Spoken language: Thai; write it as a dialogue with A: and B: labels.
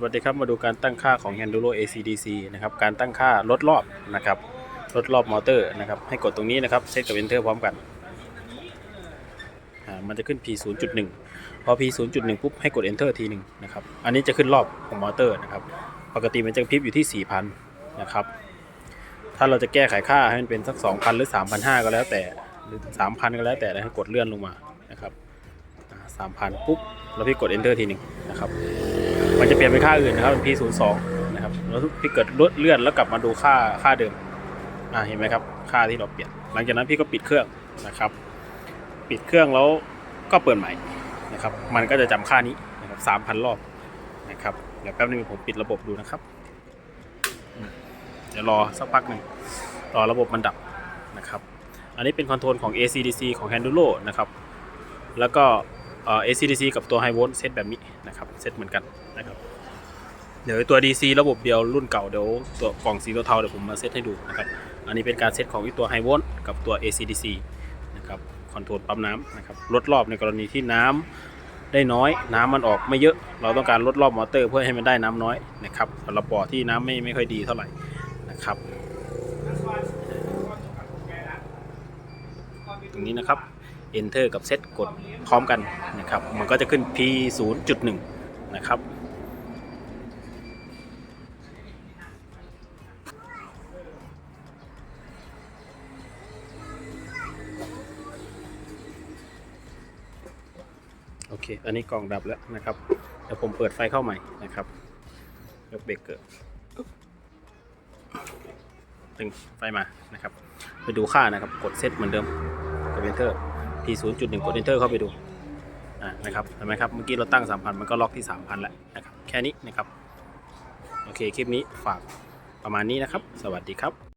A: สวัสดีครับมาดูการตั้งค่าของ Handuro ACDC นะครับการตั้งค่าลดรอบนะครับลดรอบมอเตอร์นะครับให้กดตรงนี้นะครับเซตกับ Enter พร้อมกันอ่ามันจะขึ้น P 0.1 พอ P 0.1 ปุ๊บให้กด Enter ทีหนึ่งนะครับอันนี้จะขึ้นรอบของมอเตอร์นะครับปกติมันจะพิบอยู่ที่ 4,000นะครับถ้าเราจะแก้ไขค่าให้มันเป็นสัก 2,000 หรือ 3,500 ก็แล้วแต่หรือ 3,000 ก็แล้วแต่ให้กดเลื่อนลงมานะครับสามพันปุ๊บแล้วพี่กด Enter ทีหนึ่งนะครับ มันจะเปลี่ยนเป็นค่าอื่นนะครับเป็น P02 นะครับแล้วพี่เกิดลดเลื่อนแล้วกลับมาดูค่าค่าเดิมอ่าเห็นไหมครับ ค่าที่เราเปลี่ยน หลังจากนั้นพี่ก็ปิดเครื่องนะครับ ปิดเครื่องแล้วก็เปิดใหม่นะครับ มันก็จะจำค่านี้นะครับ3,000รอบนะครับเดี๋ยวแป๊บนึงผมปิดระบบดูนะครับเดี๋ยวรอสักพักหนึ่งรอระบบมันดับนะครับ อันนี้เป็นคอนโทรลของ ACDC ของ Handuro นะครับ แล้วก็ เอ่อ ACDC กับตัว High Volt เซตแบบนี้นะครับเซตเหมือนกันนะครับเดี๋ยวตัว DC ระบบเดียวรุ่นเก่าเดี๋ยวตัวกล่องสีเทาเดี๋ยวผมมาเซตให้ดูนะครับอันนี้เป็นการเซตของตัว High Volt กับตัว ACDC นะครับคอนโทรลปั๊มน้ำนะครับลดรอบในกรณีที่น้ำได้น้อยน้ำมันออกไม่เยอะ เราต้องการลดรอบมอเตอร์เพื่อให้มันได้น้ำน้อยนะครับสำหรับบ่อที่น้ำไม่ไม่ค่อยดีเท่าไหร่นะครับตรงนี้นะครับ Enter กับ Set กดพร้อมกันนะครับ มันก็จะขึ้น P 0.1 นะครับ โอเค อันนี้กล่องดับแล้วนะครับ เดี๋ยวผมเปิดไฟเข้าใหม่นะครับยกเบรกเกอร์ตึงไฟมานะครับ ไปดูค่านะครับ กดเซตเหมือนเดิมกด enter p 0.1 กด enter เข้าไปดูนะครับเห็นไหมครับ เมื่อกี้เราตั้ง 3,000 มันก็ล็อกที่ 3,000 แล้วนะครับ แค่นี้นะครับ โอเค คลิปนี้ฝากประมาณนี้นะครับ สวัสดีครับ